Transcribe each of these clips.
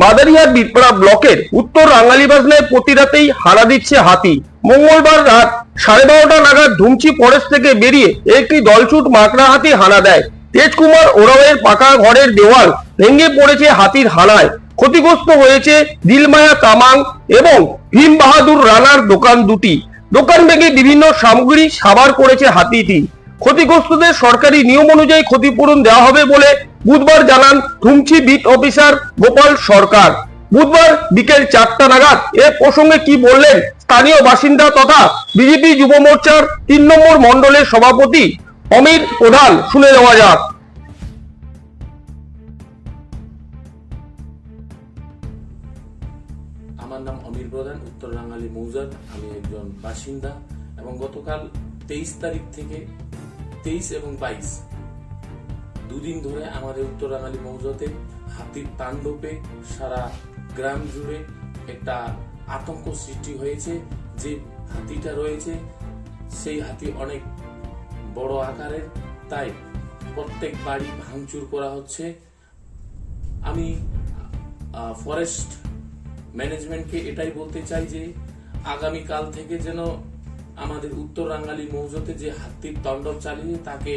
মাদারিহাট বিটপাড়া ব্লকের উত্তর রাঙ্গালি বাজনায় প্রতি রাতেই হানা দিচ্ছে হাতি। মঙ্গলবার রাত সাড়ে বারোটা নাগাদ ধুমচি ফরেস্ট থেকে বেরিয়ে একটি দলছুট মাকড়া হাতি হানা দেয়। তেজকুমার ওরাওয়ের পাকা ঘরের দেওয়াল ভেঙে পড়েছে হাতির হানায়। ক্ষতিগ্রস্ত হয়েছে দিলমায়া তামাং এবং ভীম বাহাদুর রানার দোকান দুটি। দোকান ভেঙে বিভিন্ন সামগ্রী সাবার করেছে হাতিটি। ক্ষতিগ্রস্তদের সরকারি নিয়ম অনুযায়ী ক্ষতিপূরণ দেওয়া হবে বলে বুধবার জানান থুমচি বিট অফিসার গোপাল সরকার। বুধবার বিকেল চারটা নাগাদ এ প্রসঙ্গে কি বললেন স্থানীয় বাসিন্দা তথা বিজেপি যুব মোর্চার তিন নম্বর মন্ডলের সভাপতি অমিত প্রধান শুনে নেওয়া যাক। আমার নাম অমির প্রধান উত্তর বাঙালি মৌজার। আমি একজন বাসিন্দা এবং গতকাল তেইশ তারিখ থেকে তেইশ এবং বাইশ দুদিন ধরে আমাদের উত্তর বাঙালি মৌজাতে হাতির তাণ্ডবে সারা গ্রাম জুড়ে একটা আতঙ্ক সৃষ্টি হয়েছে। যে হাতিটা রয়েছে, সেই হাতি অনেক বড় আকারের, তাই প্রত্যেক বাড়ি ভাঙচুর করা হচ্ছে। আমি ফরেস্ট ম্যানেজমেন্টকে এটাই বলতে চাই যে আগামী কাল থেকে যেন আমাদের উত্তর রাঙ্গালি মৌজাতে যে হাতির তাণ্ডব চালিয়ে তাকে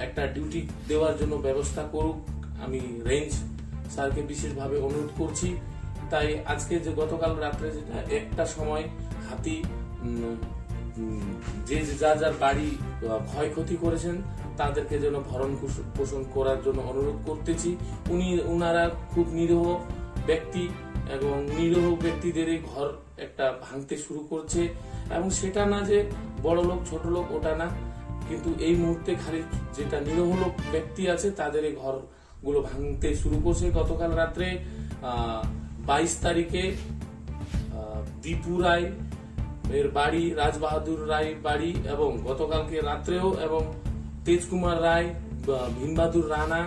একটা ডিউটি দেওয়ার জন্য ব্যবস্থা করুক। আমি রেঞ্জ স্যারকে বিশেষভাবে অনুরোধ করছি। তাই আজকে যে গতকাল রাত্রে যেটা, একটা সময় হাতি যে যে যার বাড়ি ক্ষয়ক্ষতি করেছেন, তাদেরকে যেন ভরণ পোষ- পোষণ করার জন্য অনুরোধ করতেছি। উনি, উনারা খুব নিরীহ ব্যক্তি এবং নিরীহ ব্যক্তিদেরই ঘর একটা ভাঙতে শুরু করছে। এবং সেটা না যে বড় লোক ছোট লোক ওটা না। কিন্তু এই মুহূর্তে খালি যেটা নিরীহ লোক, ব্যক্তি আছে, তাদের এই ঘরগুলো ভাঙতে শুরু করছে গতকাল রাত্রে বাইশ তারিখে দীপু রায়, এর বাড়ি, রাজবাহাদুর রায় বাড়ি এবং গতকালকে রাত্রেও এবং তেজকুমার রায় ভীমবাহাদুর রানা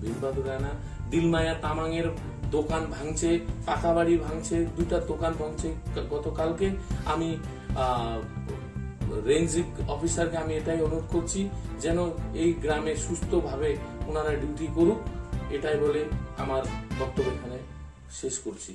ভীমবাহাদুর রানা, দিলমায়া তামাংয়ের দোকান ভাঙছে, পাকা বাড়ি ভাঙছে দুটা দোকান ভাঙছে গতকালকে। আমি রেঞ্জ অফিসারকে আমি এটাই অনুরোধ করছি যেন এই গ্রামে সুস্থভাবে ওনারা ডিউটি করুক, এটাই বলে আমার বক্তব্য এখানে শেষ করছি।